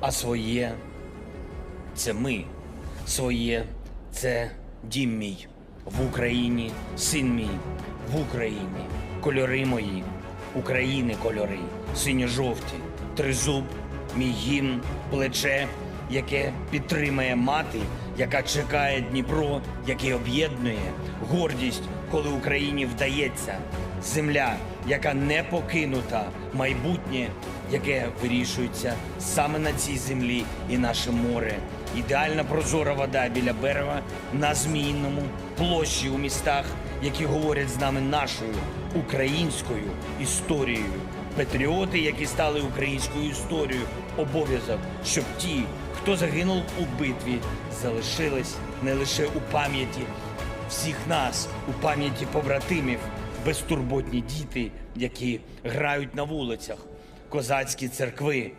а своє це ми. Своє це дім мій. В Україні син мій. В Україні кольори мої. України кольори. Синьо-жовті. Тризуб, мій гімн, плече, яке підтримає мати, яка чекає Дніпро, який об'єднує гордість, коли Україні вдається. Земля, яка не покинута, майбутнє, яке вирішується саме на цій землі і наше море. Ідеальна прозора вода біля берега на Зміїному, площі у містах, які говорять з нами нашою українською історією. Патріоти, які стали українською історією, обов'язок, щоб ті, хто загинув у битві, залишились не лише у пам'яті всіх нас, у пам'яті побратимів, безтурботні діти, які грають на вулицях, козацькі церкви,